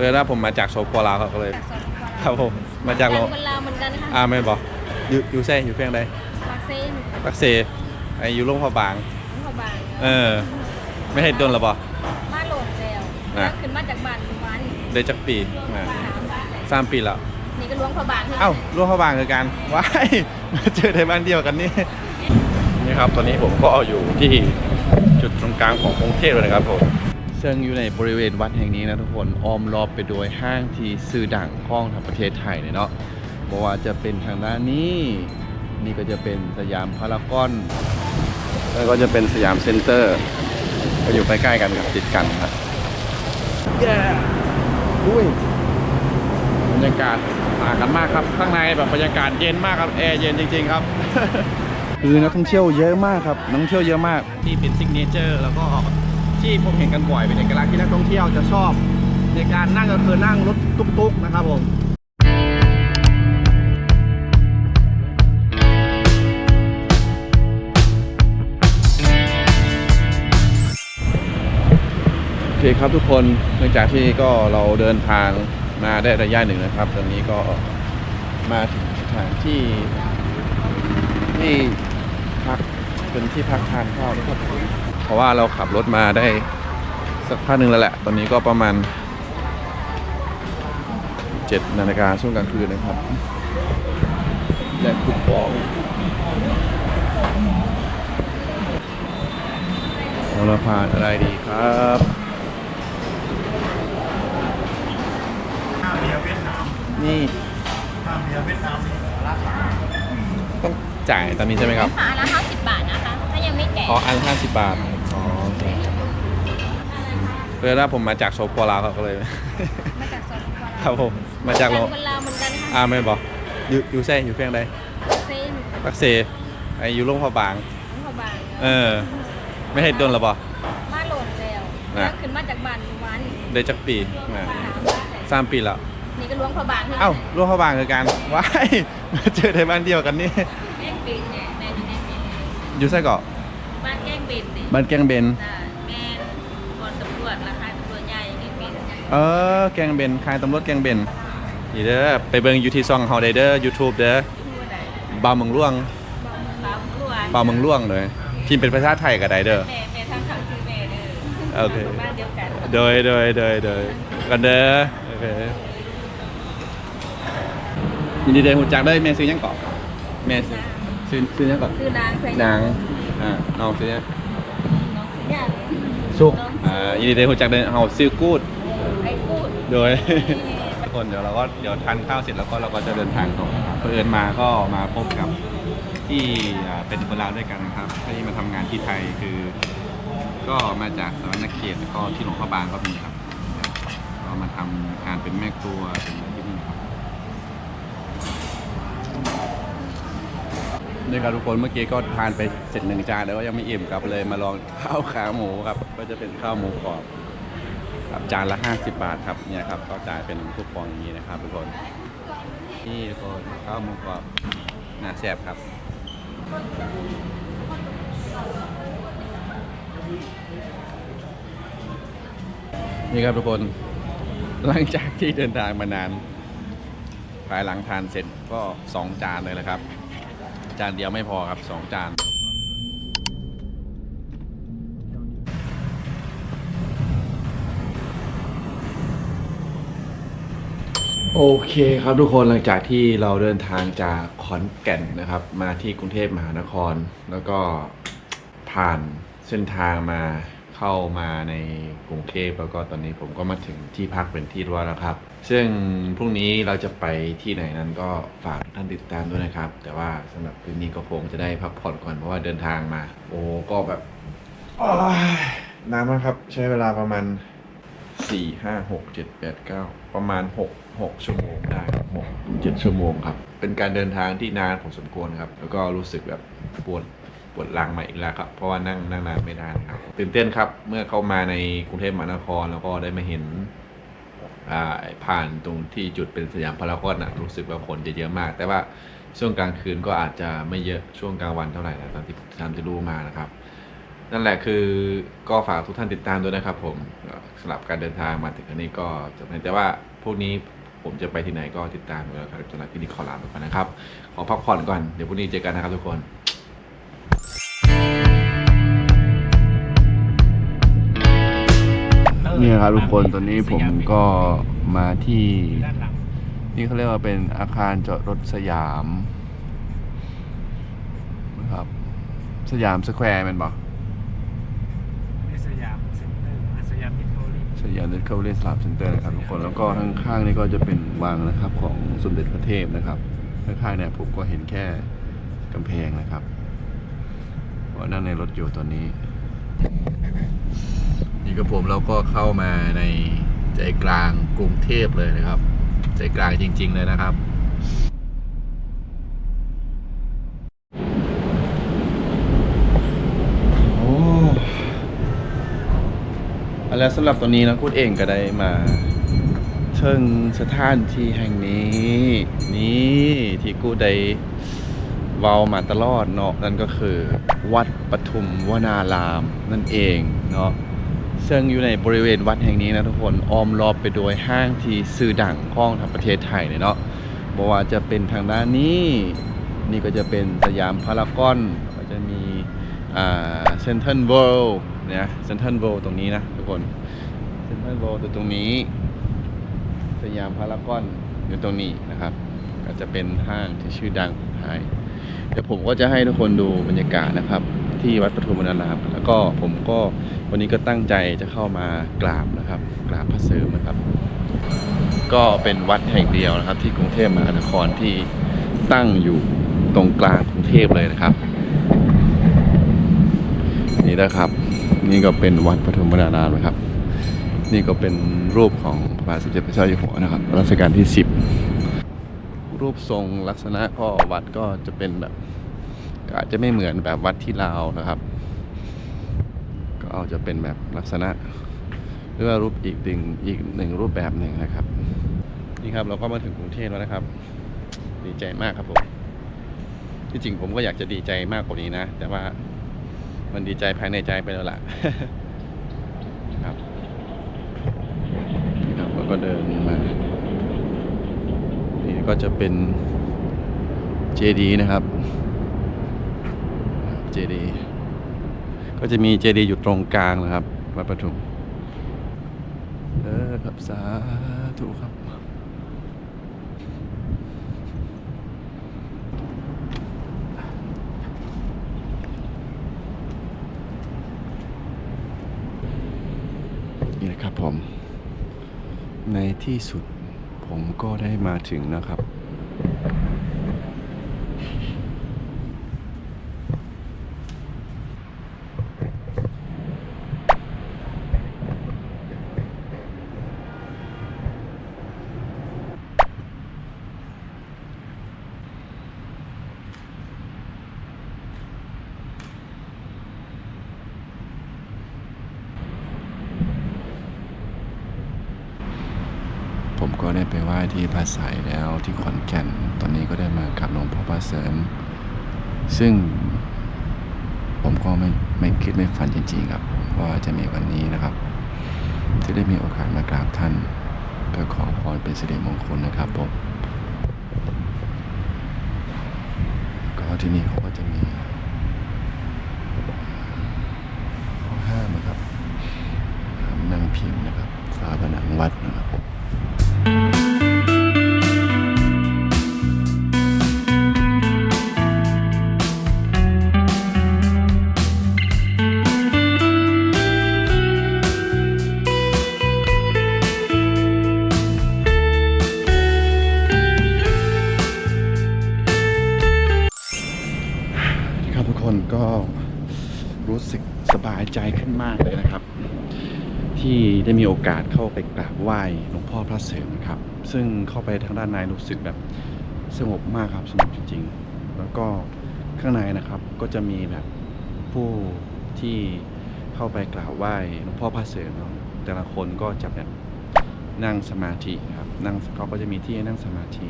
เออแล้วผมมาจากโซโปลาวครับก็เลยจากสปปลาวครับผมมาจากโลคนลาวเหมือนกันนะคะอ่าไม่บอกอยู่อยู่แซ่อยู่เพียงใดปากเซ่นปักเซไออยู่ลงพระบาง น้องเขาบางเออ ไม่ให้ต้นหรอปะมาโหลดแล้วอะขึ้นมาจากบ้านวันได้จักปีอ่าสามปีแล้ว นี่ก็หล้วงพระบางเอ้าร่วมพระบางคือกันว้ายมาเจอในบ้านเดียวกันนี่นี่ครับ ตอนนี้ผมก็อยู่ที่จุดตรงกลางของกรุงเทพเลยนะครับผม ซึ่งอยู่ในบริเวณวัดแห่งนี้นะทุกคนอ้อมรอบไปโดยห้างที่ซื่อดังของทางประเทศไทยเลยเนาะเพราะว่าจะเป็นทางด้านนี้ นี่ก็จะเป็นสยามพารากอนแล้วก็จะเป็นสยามเซ็นเตอร์ก็อยู่ใกล้ๆกันกับติดกันครับเย้อุ้ยบรรยากาศต่างกันมากครับ ข้างในแบบบรรยากาศเย็นมากครับแอร์เย็นจริงๆครับ คือนักท่องเที่ยวเยอะมากครับนักท่องเที่ยวเยอะมากที่เป็นซิกเนเจอร์แล้วก็ ที่ผมเห็นกันบ่อยเป็นเอกลักษณ์ที่นักท่องเที่ยวจะชอบ ในการนั่งก็คือนั่งรถตุ๊กๆนะครับผมโอเคครับทุกคนหลังจากที่ก็เราเดินทางมาได้ระยะหนึ่งนะครับ ตอนนี้ก็มาถึงสถานที่ที่พักเป็นที่พักทานข้าวนะครับ ราะว่าเราขับรถมาได้สักพักหนึ่งแล้วแหละ ตอนนี้ก็ประมาณ7นาฬิกาช่วงกลางคืนนะครับ และคุกปองเราพานอะไรดีครับนี่ข้ามเรือเวียดนามนี่ราคาต้องจ่ายตอนนี้ใช่ไหมครับฝาละ50บาทนะคะ ถ้ายังไม่แก่อ๋ออันห้าสิบบาทอ๋อโอเค เออแล้วผมมาจากโซโปลาวครับก็เลย มาจากสปปลาวครับผมมาจากโลคนลาวเหมือนกันนะคะอ่าไม่บอกอยู่อยู่แซ่อยู่เพียงใดปากเซ่นปักเซไออยู่ลงพระบาง น้องเขาบางเออ ไม่ให้ต้นหรอปะมาโหลดแล้วอะขึ้นมาจากบ้านวันได้จักปีอ่าสามปีแล้ว นี่ก็หล้วงพระบางเอ้าร่วมพระบางคือกันว้ายมาเจอในบ้านเดียวกันนี่ แกล้งเป็นเนี่ยแม่อยู่แกล้งเป็นอยู่ไส้เกาะบ้านแกล้งเป็นเนี่ยบ้านแกงเบนจ้ะแม่ก่อนตำรวจราคาตำรวจใหญ่แกล้ง เป็นเออ แกงเบนคายตำรวจแกงเบนนี่เด้อไปเบิ่งอยู่ที่ซ่องเฮาได้เด้อ YouTube เด้อทั่วใดบาวเมืองล่วงบางตำรวจบาวเมืองล่วงเลยพิมพ์เป็นภาษาไทยก็ได้เด้อแม่แม่ทางทางคือแม่เด้อโอเคบ้านเดียวกันโดยโดยโดยโดยกันเด้อโอเคยินดีเด้อหูจักได้แม่ซื้อหยังเกาะแม่ซื้อซื้อซื้อหยังเกาะคือนางใส่นางอ่าน้องซื้อหยังน้องสัญญาเลยสุกอ่ายินดีเด้อหูจักเด้อเฮาซื้อกูดไอ้พูด โดย ทุกคนเดี๋ยวเราก็เดี๋ยวทานข้าวเสร็จแล้วก็เราก็จะเดินทางต่อครับเพื่อนมาก็มาพบกับที่อ่าเป็นคนลาวด้วยกันนะครับที่มาทำงานที่ไทยคือ ก็มาจากสวรรณเขตแล้วก็ที่หลวงพระบางก็มีครับก็มาทำการเป็นแม่ครัวเป็นอะไรที่นี่ครับนี่ครับทุกคนเมื่อกี้ก็ทานไปเสร็จหนึ่งจานแล้วก็ยังไม่อิ่มครับเลยมาลองข้าวขาหมูครับก็จะเป็นข้าวหมูกรอบ ครับจานละ 50 บาทครับเนี่ยครับก็จ่ายเป็นคูปองอย่างนี้นะครับทุกคนนี่ทุกคนข้าวหมูกรอบน่าแซ่บครับนี่ครับทุกคนหลังจากที่เดินทางมานาน ภายหลังทานเสร็จก็ 2 จานเลยนะครับ จานเดียวไม่พอครับ 2 จาน โอเคครับทุกคนหลังจากที่เราเดินทางจากขอนแก่นนะครับ มาที่กรุงเทพมหานคร แล้วก็ผ่านเส้นทางมาเข้ามาในกรุงเทพแล้วก็ตอนนี้ผมก็มาถึงที่พักเป็นที่รียบร้อยแล้วครับ ซึ่งพรุ่งนี้เราจะไปที่ไหนนั้นก็ฝากท่านติดตามด้วยนะครับ แต่ว่าสำหรับคืนนี้ก็คงจะได้พักผ่อนก่อนเพราะว่าเดินทางมา โอ้ก็แบบโอ้ยนานมากครับใช้เวลาประมาณ สี่ห้าหกเจ็ดแปดเก้าประมาณหกหกชั่วโมงได้หกเจ็ดชั่วโมงครับ เป็นการเดินทางที่นานพอสมควรครับ แล้วก็รู้สึกแบบปวดปวดหลังมาอีกแล้วครับ เพราะว่านั่งนั่งนานไม่ได้ครับตื่นเต้นครับ เมื่อเข้ามาในกรุงเทพมหานครแล้วก็ได้มาเห็นผ่านตรงที่จุดเป็นสยามพารากอนนะรู้สึกว่าคนจะเยอะมาก แต่ว่าช่วงกลางคืนก็อาจจะไม่เยอะช่วงกลางวันเท่าไหร่นะตามที่ตามที่รู้มานะครับ นั่นแหละคือก็ฝากทุกท่านติดตามด้วยนะครับ ผมสำหรับการเดินทางมาถึงอันนี้ก็จะเป็นแต่ว่าพวกนี้ผมจะไปที่ไหนก็ติดตามด้วยครับสำหรับที่นี่ขอลาไปก่อนนะครับ ขอพักผ่อนก่อนเดี๋ยวพรุ่งนี้เจอกันนะครับทุกคนนี่ครับทุกคนตอนนี้ผมก็มาที่ นี่เขาเรียกว่าเป็นอาคารจอดรถสยามนะครับ สยามสแควร์แมันบอก ในสยามเซ็นเตอร์สยามมิตรโทรี สยามเดินเข้าเล่นสลาบเซ็นเตอร์นะครับทุกคนแล้วก็ข้างๆนี่ก็จะเป็นวังนะครับของสมเด็จพระเทพนะครับข้างๆเนี่ยผมก็เห็นแค่กำแพงนะครับเพราะนั่งในรถอยู่ตอนนี้ นี่ก็ผมเราก็เข้ามาในใจกลางกรุงเทพเลยนะครับ ใจกลางจริง ๆ เลยนะครับ โอ้ แล้วสำหรับตอนนี้นะกูดเองก็ได้มาเชิงสถานที่แห่งนี้ นี่ที่กูได้เว้ามาตลอดเนาะนั่นก็คือ วัดปทุมวนารามนั่นเองเนาะซึ่งอยู่ในบริเวณวัดแห่งนี้นะทุกคนอ้อมรอบไปโดยห้างที่ซื่อดังของทางประเทศไทยเลยเนาะบอกว่าจะเป็นทางด้านนี้ นี่ก็จะเป็นสยามพารากอนก็จะมีอ่าเซนทรัลเวิลด์เนี่ยเซนทรัลเวิลด์ตรงนี้นะ คนเซ็นทรัลเวิลด์ตรงนี้ สยามพารากอนอยู่ตรงนี้นะครับ ก็จะเป็นห้างที่ชื่อดังไทยเดี๋ยวผมก็จะให้ทุกคนดูบรรยากาศนะครับ ที่วัดปฐุมวนาราม แล้วก็ผมก็วันนี้ก็ตั้งใจจะเข้ามากราบนะครับกราบพระเสริมนะครับ ก็เป็นวัดแห่งเดียวนะครับ ที่กรุงเทพมหานครที่ตั้งอยู่ตรงกลางกรุงเทพเลยนะครับ นี่นะครับ นี่ก็เป็นวัดปฐมวนารามนะครับ นี่ก็เป็นรูปของพระบาทสมเด็จพระเจ้าอยู่หัวนะครับรัชกาลที่ 10 รูปทรงลักษณะก็วัดก็จะเป็นแบบอาจจะไม่เหมือนแบบวัดที่ลาวนะครับ ก็อาจะเป็นแบบลักษณะหรือว่ารูปอีกหนึ่งอีกหนึ่งรูปแบบหนึ่งนะครับ นี่ครับเราก็มาถึงกรุงเทพแล้วนะครับ ดีใจมากครับผมที่จริงผมก็อยากจะดีใจมากกว่านี้นะ แต่ว่า มันดีใจภายในใจไปแล้วล่ะครับครับแล้วก็เดินมา นี่ก็จะเป็นเจดีนะครับเจดีก็จะมีเจดีอยู่ตรงกลางนะครับวัดปทุมเออครับสาธุครับ นะครับผม ในที่สุดผมก็ได้มาถึงนะครับ ผม ได้ที่พระไสยแล้วที่ขอนแก่น ตอนนี้ก็ได้มากับหลวงพ่อพระเสริม ซึ่งผมก็ไม่ไม่คิดไม่ฝันจริงๆครับ ว่าจะมีวันนี้นะครับ ที่ได้มีโอกาสมากราบท่านเพื่อขอพรเป็นสิริมงคลนะครับผมก็ที่นี่เขาก็จะมีข้อห้ามนะครับ นั่งพิงนะครับฝาผนังวัดนะครับครับ อกาสเข้าไปกราบไหว้หลวงพ่อพระเสริมครับ ซึ่งเข้าไปทางด้านในรู้สึกแบบสงบมากครับสงบจริง ๆ แล้วก็ข้างในนะครับก็จะมีแบบผู้ที่เข้าไปกราบไหว้หลวงพ่อพระเสริมเนาะแต่ละคนก็จะแบบนั่งสมาธิครับนั่งเขาก็จะมีที่ให้นั่งสมาธิ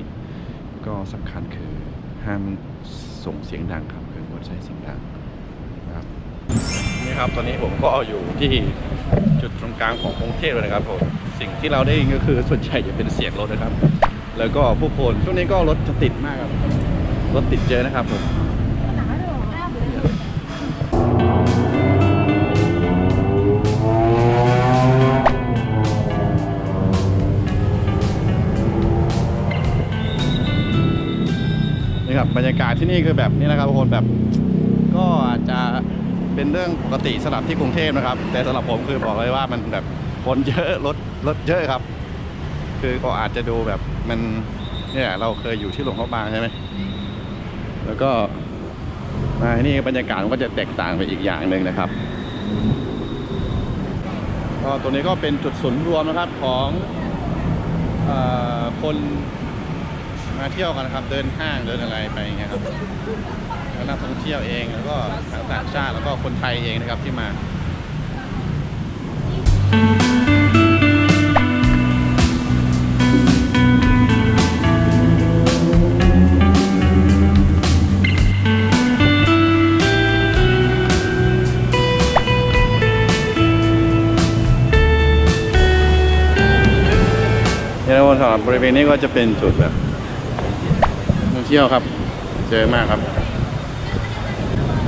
ก็สำคัญคือห้ามส่งเสียงดังครับคืองดใช้เสียงดัง นะครับ ตอนนี้ผมก็อยู่ที่จุดตรงกลางของกรุงเทพเลยนะครับผมสิ่งที่เราได้ยินก็คือส่วนใหญ่จะเป็นเสียงรถนะครับ แล้วก็ผู้คนช่วงนี้ก็รถจะติดมากครับรถติดเยอะนะครับผมนี่ครับบรรยากาศที่นี่คือแบบนี้นะครับทุกคนแบบก็อาจจะ เป็นเรื่องปกติสำหรับที่กรุงเทพนะครับ แต่สำหรับผมคือบอกเลยว่ามันแบบคนเยอะรถรถเยอะครับ คือก็อาจจะดูแบบมันเนี่ยเราเคยอยู่ที่หลวงพ่อบางใช่ไหมแล้วก็มาที่นี่บรรยากาศมันก็จะแตกต่างไปอีกอย่างหนึ่งนะครับก็ตัวนี้ก็เป็นจุดศูนย์รวมนะครับของอคนมาเที่ยวกันนะครับ เดินห้างเดินอะไรไปอย่างเงี้ยครับ ทั้งนักท่องเที่ยวเองแล้วก็ทั้งต่างชาติแล้วก็คนไทยเองนะครับที่มาเนี่ยนะคนสำหรับบริเวณนี้ก็จะเป็นจุดแบบท่องเที่ยวครับ เจอมากครับ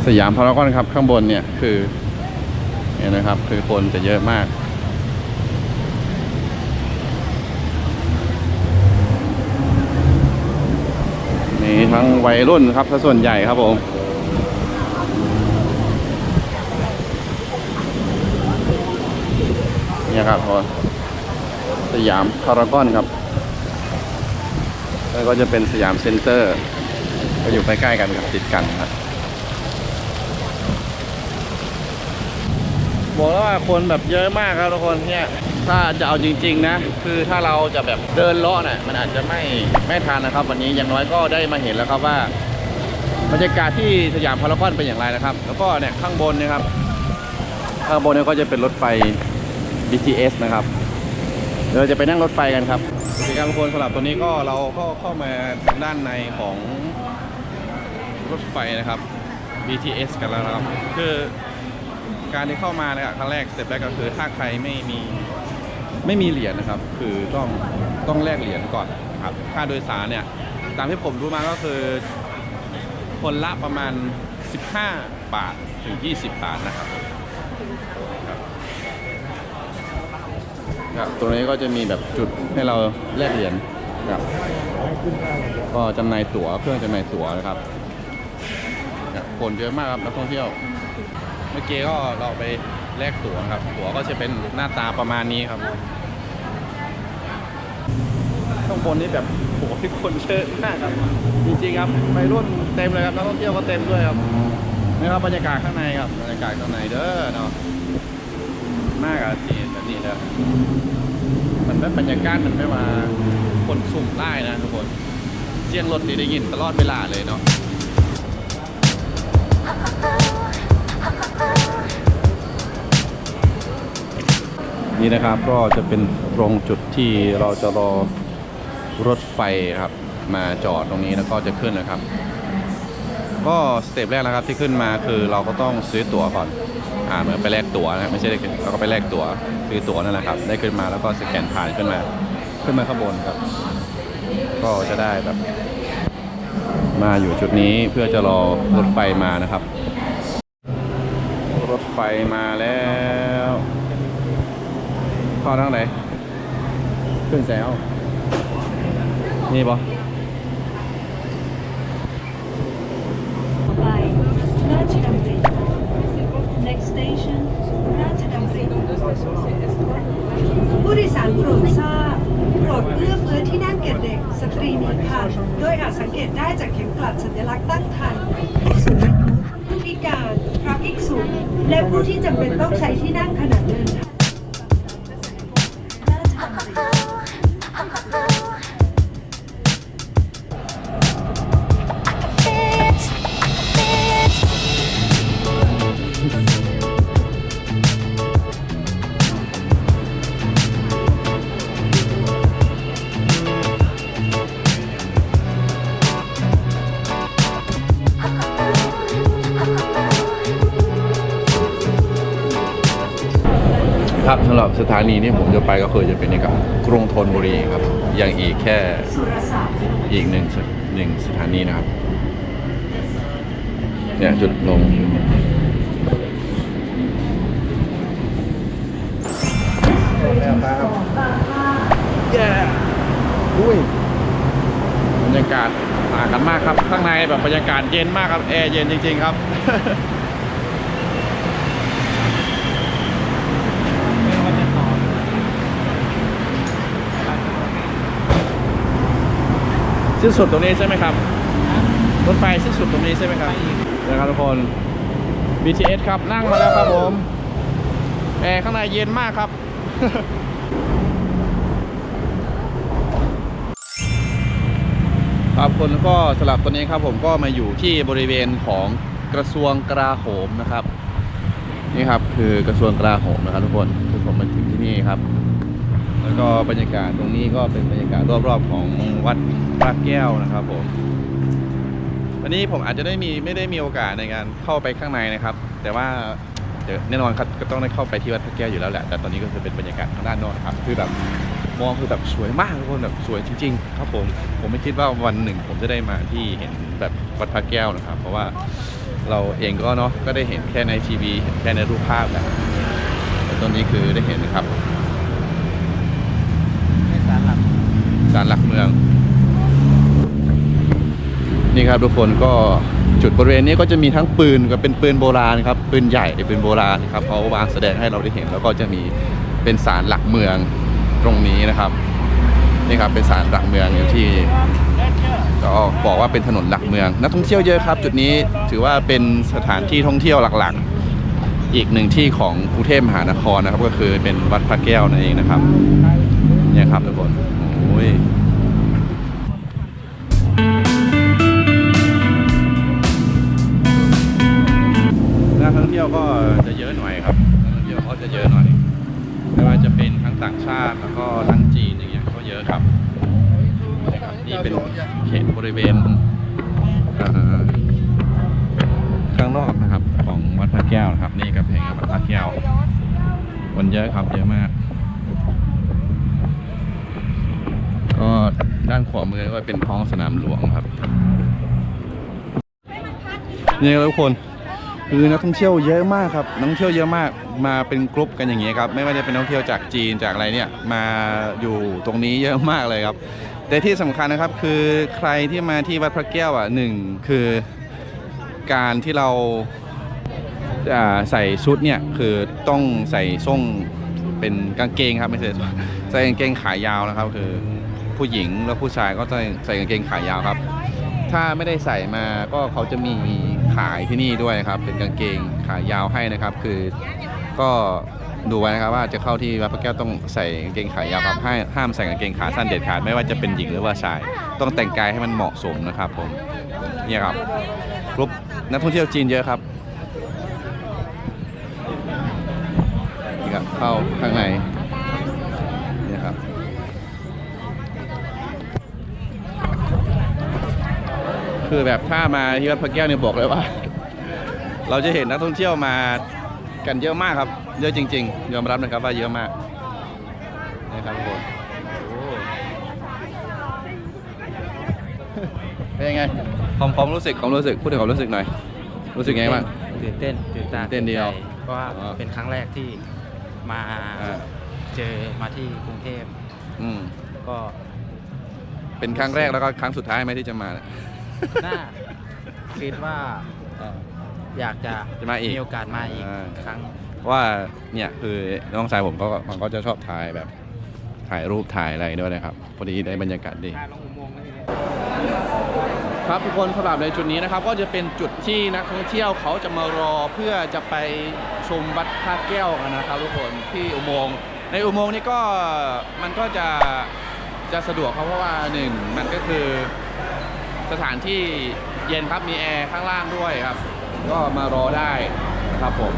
สยามพารากอนครับข้างบนเนี่ยคือเนี่ยนะครับ คือคนจะเยอะมากมีทั้งวัยรุ่นครับส่วนใหญ่ครับผมเนี่ยครับพอสยามพารากอนครับ แล้วก็จะเป็นสยามเซ็นเตอร์ ก็อยู่ใกล้ๆกันครับติดกันครับ บอกแล้วว่าคนแบบเยอะมากครับทุกคนเนี่ยถ้าจะเอาจริง ๆ นะ คือถ้าเราจะแบบเดินเลาะน่ะมันอาจจะไม่ไม่ทันนะครับ วันนี้อย่างน้อยก็ได้มาเห็นแล้วครับว่าบรรยากาศที่สยามพารากอนเป็นอย่างไรนะครับ แล้วก็เนี่ยข้างบนนะครับ ข้างบนเนี่ยก็จะเป็นรถไฟ BTS นะครับเดี๋ยวเราจะไปนั่งรถไฟกันครับสวัสดีครับทุกคนสำหรับตัวนี้ก็เราก็เข้ามาด้านในของรถไฟนะครับ BTS กันแล้วนะครับ คือ การที่เข้ามานะครับครั้งแรกสเต็ปแรกก็คือถ้าใครไม่มีไม่มีเหรียญนะครับ คือต้องต้องแลกเหรียญก่อนครับค่าโดยสารเนี่ยตามที่ผมรู้มาก็คือ คนละประมาณ 15 บาทถึง 20 บาทนะครับครับตรงนี้ก็จะมีแบบจุดให้เราแลกเหรียญครับก็จำหน่ายตั๋วเครื่องจำหน่ายตั๋วนะครับคนเยอะมากครับนักท่องเที่ยว เมื่อกี้ก็เราไปแลกตั๋วครับ ตั๋วก็จะเป็นหน้าตาประมาณนี้ครับข้างบนนี่แบบโหที่คนเยอะมากครับ จริงๆครับไปรุ่นเต็มเลยครับนักท่องเที่ยวก็เต็มด้วยครับนี่ครับบรรยากาศข้างในครับบรรยากาศข้างในเด้อเนาะมากอะสีแบบนี้เด้อมันไม่บรรยากาศมันไม่มาคนสุ่มไล่นะทุกคนเสียงรถนี่ได้ยินตลอดเวลาเลยเนาะ นี่นะครับก็จะเป็นตรงจุดที่เราจะรอรถไฟครับมาจอดตรงนี้แล้วก็จะขึ้นนะครับ ก็สเต็ปแรกนะครับที่ขึ้นมาคือเราก็ต้องซื้อตั๋วก่อนอ่าเหมือนไปแลกตั๋วนะไม่ใช่เราก็ไปแลกตั๋วซื้อตั๋วนั่นแหละครับ ได้ขึ้นมาแล้วก็สแกนผ่านขึ้นมาขึ้นมาข้างบนครับ ก็จะได้แบบ มาอยู่จุดนี้เพื่อจะรอรถไฟมานะครับ รถไฟมาแล้ว เข้าทางไหน ขึ้นแซวนี่ปะไปราชดำริ next station ราชดำริผู้โดยสารโปรดทราบโปรดเลือกเฟื้อที่นั่งแก่เด็กสตรีมีครรภ์โดยอาจสังเกตได้จากเข็มกลัดสัญลักษณ์ตั้งครรภ์ผู้สูงอายุผู้พิการพระภิกษุและผู้ที่จำเป็นต้องใช้ที่นั่งขณะเดินทาง หรับสถานีที่ผมจะไปก็คือจะเป็นในกับกรุงธนบุรีครับ ยังอีกแค่อีกหนึ่งสหนึ่งสถานีนะครับ เนี่ยจุดลงแล้วครับแย่อุ้ยบรรยากาศต่างกันมากครับ ข้างในแบบบรรยากาศเย็นมากครับ แอร์เย็นจริง ๆ ครับ ไม่ว่าจะต่อ สิ้นสุดตรงนี้ใช่ไหมครับรถไฟสิ้นสุดตรงนี้ใช่ไหมครับนะครับทุกคน BTS ครับนั่งมาแล้วครับผมแอร์ข้างในเย็นมากครับครับคนก็สลับตัวนี้ครับผมก็มาอยู่ที่บริเวณของกระทรวงกลาโหมนะครับ นี่ครับคือกระทรวงกลาโหมนะครับทุกคนคือผมมาถึงที่นี่ครับ แล้วก็บรรยากาศตรงนี้ก็เป็นบรรยากาศรอบๆของวัดพระแก้วนะครับผมวันนี้ผมอาจจะได้มีไม่ได้มีโอกาสในการเข้าไปข้างในนะครับ แต่ว่าเดี๋ยวแน่นอนครับก็ต้องได้เข้าไปที่วัดพระแก้วอยู่แล้วแหละ แต่ตอนนี้ก็คือเป็นบรรยากาศทางด้านนอกครับ คือแบบมองคือแบบสวยมากทุกคนแบบสวยจริง ๆ ครับผม ผมไม่คิดว่าวันหนึ่ง ผมจะได้มาที่เห็นแบบวัดพระแก้วนะครับ เพราะว่าเราเองก็เนาะก็ได้เห็นแค่ในทีวีเห็นแค่ในรูปภาพแหละแต่ตอนนี้คือได้เห็นนะครับ ไม่สารหลัก ศาลหลักเมือง นี่ครับทุกคนก็จุดบริเวณนี้ก็จะมีทั้งปืนกับเป็นปืนโบราณครับปืนใหญ่ปืนโบราณครับเขาวางแสดงให้เราได้เห็น แล้วก็จะมีเป็นศาลหลักเมืองตรงนี้นะครับนี่ครับเป็นศาลหลักเมืองอยู่ที่ก็บอกว่าเป็นถนนหลักเมืองนักท่องเที่ยวเยอะครับ จุดนี้ถือว่าเป็นสถานที่ท่องเที่ยวหลักๆ อีกหนึ่งที่ของกรุงเทพมหานครนะครับ ก็คือเป็นวัดพระแก้วนั่นเองนะครับเนี่ยครับทุกคน นักท่องเที่ยวก็ามหลวงครับนี่ครับทุกคนคือนักท่องเที่ยวเยอะมากครับนักท่องเที่ยวเยอะมากมาเป็นกรุ๊ปกันอย่างเงี้ยครับไม่ว่าจะเป็นนักท่องเที่ยวจากจีนจากอะไรเนี่ยมาอยู่ตรงนี้เยอะมากเลยครับ แต่ที่สำคัญนะครับคือใครที่มาที่วัดพระแก้วอะหนึ่งคือการที่เราอ่าใส่ชุดเนี่ยคือต้องใส่ส้งเป็นกางเกงครับไม่ใช่ใส่กางเกงขายาวนะครับคือ ผู้หญิงและผู้ชายก็ต้องใส่กางเกงขายาวครับ ถ้าไม่ได้ใส่มาก็เขาจะมีขายที่นี่ด้วยครับ เป็นกางเกงขายาวให้นะครับ คือก็ดูไว้นะครับว่าจะเข้าที่วัดพระแก้วต้องใส่กางเกงขายาวครับให้ห้ามใส่กางเกงขาสั้นเด็ดขาดไม่ว่าจะเป็นหญิงหรือว่าชาย ต้องแต่งกายให้มันเหมาะสมนะครับผมเนี่ยครับกรุ๊ปนักท่องเที่ยวจีนเยอะครับนี่ครับเข้าข้างในเนี่ยครับ คือแบบถ้ามาที่วัดพระแก้วเนี่ยบอกเลยว่า เราจะเห็นนักท่องเที่ยวมากันเยอะมากครับ เยอะจริง ๆ ยอมรับนะครับว่าเยอะมากนะครับทุกคนโอ้เป็นยังไงความความรู้สึกความรู้สึกพูดถึงความรู้สึกหน่อย รู้สึกไงบ้างตื่นเต้นตื่นตาตื่นเต้นเดียวใจเพราะว่าอ๋อเป็นครั้งแรกที่มาอ่าเจอมาที่กรุงเทพอืมก็ เป็นครั้งแรกแล้วก็ครั้งสุดท้ายไหมที่จะมาเนี่ยน่าคิดว่าอยากจะจะมาอีกโอกาสมาอีกอ่า ครั้ง เพราะว่าเนี่ยคือน้องชายผมก็มันก็จะชอบถ่ายแบบถ่ายรูปถ่ายอะไรด้วยนะครับพอดีได้บรรยากาศดี ครับทุกคนสำหรับในจุดนี้นะครับ ก็จะเป็นจุดที่นักท่องเที่ยวเขาจะมารอเพื่อจะไปชมวัดพระแก้วกันนะครับทุกคนที่อุโมงค์ในอุโมงค์นี้ก็มันก็จะจะสะดวกครับเพราะว่าหนึ่งมันก็คือ สถานที่เย็นครับมีแอร์ข้างล่างด้วยครับ ก็มารอได้นะครับผม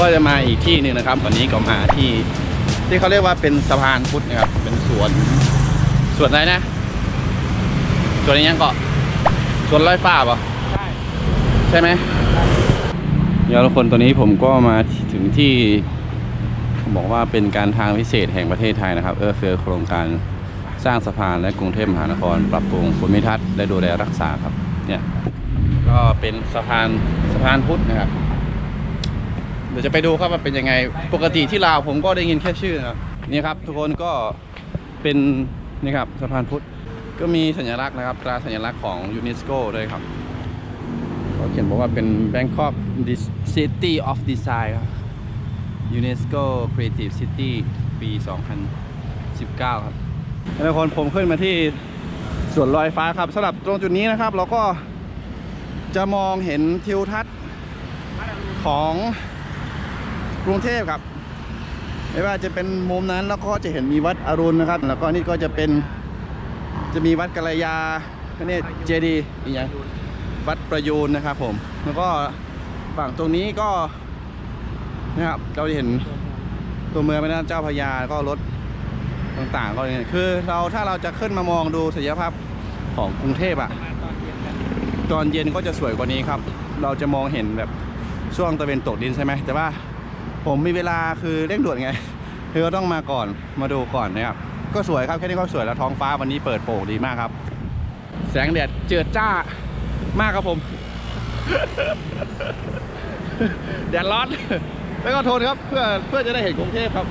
ก็จะมาอีกที่หนึ่งนะครับ วันนี้ก็มาที่ที่เขาเรียกว่าเป็นสะพานพุทธนะครับ เป็นสวนสวนอะไรนะสวนอะไรยังเกาะสวนลอยฟ้าป่ะใช่ใช่ไหมเดี๋ยวทุกคนตัวนี้ผมก็มาถึงที่บอกว่าเป็นการทางพิเศษแห่งประเทศไทยนะครับ เออเฟือโครงการสร้างสะพานและกรุงเทพมหานคร ปรับปรุงภูมิทัศน์และดูแลรักษาครับ เนี่ย ก็เป็นสะพานสะพานพุทธนะครับ เดี๋ยวจะไปดูครับว่าเป็นยังไง ปกติที่ลาวผมก็ได้ยินแค่ชื่อนะครับนี่ครับ ทุกคนก็เป็นนี่ครับสะพานพุทธก็มีสัญลักษณ์นะครับตราสัญลักษณ์ของยูเนสโกด้วยครับเขาเขียนบอกว่าเป็น Bangkok City of Design ครับ UNESCO Creative City ปี 2019 ครับทุกคนผมขึ้นมาที่สวนลอยฟ้าครับสำหรับตรงจุดนี้นะครับ เราก็จะมองเห็นทิวทัศน์ของ กรุงเทพครับ ไม่ว่าจะเป็นมุมนั้นแล้วก็จะเห็นมีวัดอรุณนะครับ แล้วก็นี่ก็จะเป็นจะมีวัดกัลยาเนี่เจดีย์อีกอย่างวัดประยูนนะครับผม แล้วก็ฝั่งตรงนี้ก็นะครับเราจะเห็นตัวเมืองแม่น้ำเจ้าพระยาแล้วก็รถต่างๆก็เนี่ยคือเราถ้าเราจะขึ้นมามองดูศักยภาพของกรุงเทพอะตอนเย็นกันตอนเย็นก็จะสวยกว่านี้ครับ เราจะมองเห็นแบบช่วงตะเวนตกดินใช่ไหมแต่ว่า ผมมีเวลาคือเร่งด่วนไง คือก็ต้องมาก่อนมาดูก่อนนะครับ ก็สวยครับแค่นี้ก็สวยแล้วท้องฟ้าวันนี้เปิดโปร่งดีมากครับ แสงแดดเจิดจ้ามากครับผม แดดร้อนแล้วก็ทนครับเพื่อเพื่อจะได้เห็นกรุงเทพครับ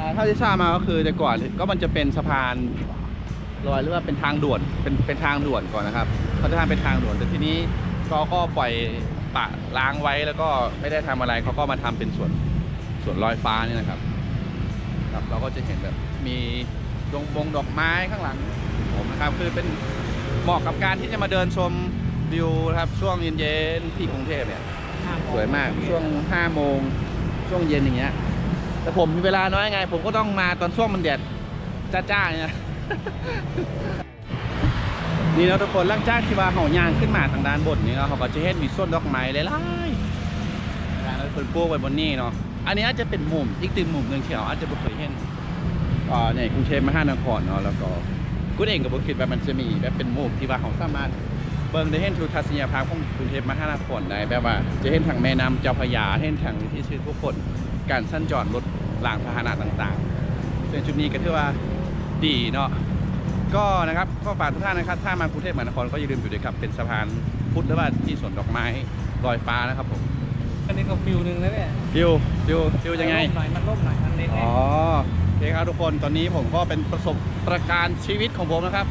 อ่าเท่าที่ทราบมาก็คือแต่ก่อนก็มันจะเป็นสะพาน ลอยหรือว่าเป็นทางด่วนเป็นเป็นทางด่วนก่อนนะครับเขาจะทำเป็นทางด่วนแต่ทีนี้เขาก็ปล่อยปะล้างไว้แล้วก็ไม่ได้ทำอะไรเขาก็มาทำเป็นสวนสวนลอยฟ้านี่นะครับครับ เราก็จะเห็นแบบมีดงบงดอกไม้ข้างหลังผมนะครับคือเป็นเหมาะกับการที่จะมาเดินชมวิวนะครับช่วงเย็นๆที่กรุงเทพเนี่ยสวยมากช่วง5โมงช่วงเย็นอย่างเงี้ยแต่ผมมีเวลาน้อยไง ผมก็ต้องมาตอนช่วงมันแดดจ้าๆเนี่ย นี่เนาะทุกคนหลังจากที่ว่าเขายางขึ้นมาทางด้านบนนี่เนาะเขาก็จะเห็นมีส้นดอกไม้หลายๆแล้วเพิ่นปลูกไว้บนนี้เนาะอันนี้อาจจะเป็นมุมอีกตึงมุมหนึ่งที่เราอาจจะไม่เคยเห็นอ่าในกรุงเทพมหานครเนาะแล้วก็กูเองก็บ่คิดว่ามันจะมีแบบเป็นมุมที่ว่าเขาสามารถเบิ่งได้เห็นทิวทัศนียภาพของกรุงเทพมหานครได้แบบว่า จะเห็นทางแม่น้ำเจ้าพระยาเห็นทางที่ชื่อผู้คนการสั้นจอดรถรางพาหนะต่างๆซึ่งจุดนี้ก็ถือว่า ดีเนาะก็นะครับก็ฝากทุกท่านนะครับถ้ามากรุงเทพมหานครก็อย่าลืมอยู่ด้วยครับเป็นสะพานพุทธหรือว่าที่สวนดอกไม้ลอยฟ้านะครับผมอันนี้ก็ฟิวหนึ่งแล้วเนี่ยฟิวฟิวฟิวยังไงมันร่มหน่อยมันร่มหน่อยมันเล็กอ๋อโอเคครับทุกคนตอนนี้ผมก็เป็นประสบการณ์ชีวิตของผมนะครับ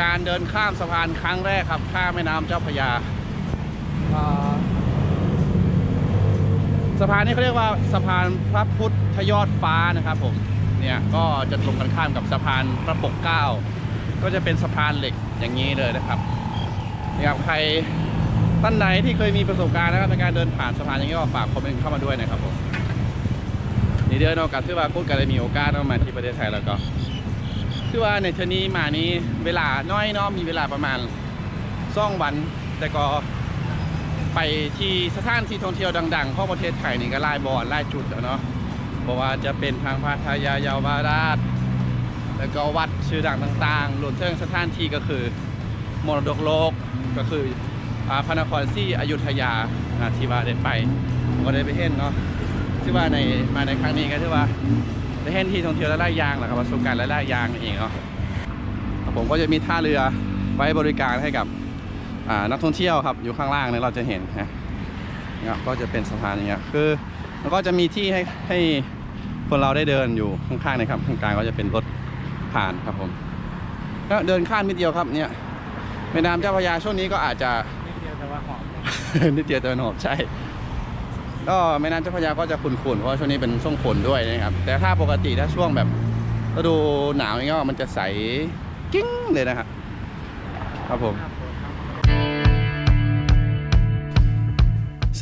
การเดินข้ามสะพานครั้งแรกครับข้ามแม่น้ำเจ้าพระยาอ่าสะพานนี้เขาเรียกว่าสะพานพระพุทธยอดฟ้านะครับผม เนี่ยก็จะตรงกันข้ามกับสะพานพระปกเกล้าก็จะเป็นสะพานเหล็กอย่างนี้เลยนะครับนี่ครับใครท่านไหนที่เคยมีประสบการณ์นะครับในการเดินผ่านสะพานอย่างนี้ก็ฝากคอมเมนต์เข้ามาด้วยนะครับผมนี่เดือนโอกาสที่ว่าพูดกันได้มีโอกาสเข้ามาที่ประเทศไทยแล้วก็คือว่าในเทอนี้มานี้เวลาน้อยเนาะมีเวลาประมาณซ่องวัน แต่ก็ไปที่สถานที่ท่องเที่ยวดัง ๆ ของประเทศไทยนี่ก็ไล่บอลไล่จุดอะเนาะ เพราะว่าจะเป็นทางพัทยาเยาวราช แล้วก็วัดชื่อดังต่างๆรวมถึงสถานที่ก็คือมรดกโลกก็คือพระนครศรีอยุธยาที่ว่าได้ไปก็ได้ไปเห็นเนาะที่ว่าในมาในครั้งนี้ก็ที่ว่าได้เห็นที่ท่องเที่ยวและไล่ยางแหละครับประสบการณ์และไล่ยางนั่นเองเนาะผมก็จะมีท่าเรือไว้บริการให้กับนักท่องเที่ยวครับอยู่ข้างล่างเนี่ยเราจะเห็นนะก็จะเป็นสะพานอย่างเงี้ยคือแล้วก็จะมีที่ให้ให้ คนเราได้เดินอยู่ข้างๆนะครับข้างกลางก็จะเป็นรถผ่านครับผมแล้วเดินข้ามนิดเดียวครับเนี่ยแม่น้ำเจ้าพระยาช่วงนี้ก็อาจจะนิดเดียวแต่ว่าหอมนิดเดียวแต่มันหอมใช่ก็แม่น้ำเจ้าพระยาก็จะขุ่นๆเพราะว่าช่วงนี้เป็นช่วงฝนด้วยนะครับ แต่ถ้าปกติถ้าช่วงแบบฤดูหนาวอย่างเงี้ยมันจะใสกิ้งเลยนะครับครับผม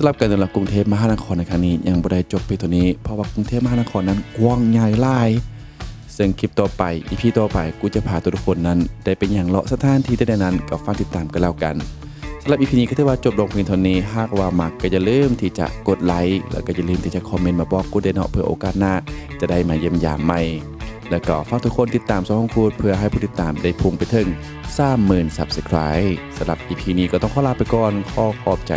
สำหรับการเดินทางกรุงเทพมหานครในครั้งนี้ยังบ่ได้จบไปตัวนี้ เพราะว่ากรุงเทพมหานครนั้นกว้างใหญ่หลายซึ่งคลิปต่อไปอีพีต่อไปกูจะพาทุกคนนั้น ได้เป็นอย่างเลาะสถานที่ใดๆนั้นก็ฝากติดตามกันแล้วกันสำหรับอีพีนี้ก็ถือว่าจบลงเพียงเท่านี้หากว่ามักก็อย่าลืมที่จะกดไลค์แล้วก็อย่าลืมที่จะคอมเมนต์มาบอกกูได้เนาะเพื่อโอกาสหน้า จะได้มาเยี่ยมยามใหม่แล้วก็ฝากทุกคนติดตามช่องของคูดเพื่อให้ผู้ติดตามได้พุ่งไปถึง30,000 Subscribe สำหรับ EP นี้ก็ต้องขอลาไปก่อน ขอขอบใจ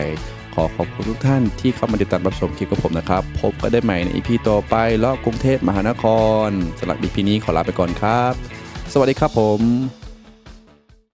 ขอขอบคุณทุกท่านที่เข้ามาติดตามรับชมคลิปกับผมนะครับ พบกันได้ใหม่ในอีพีต่อไปลอบกรุงเทพมหานครสำหรับอีพีนี้ขอลาไปก่อนครับ สวัสดีครับผม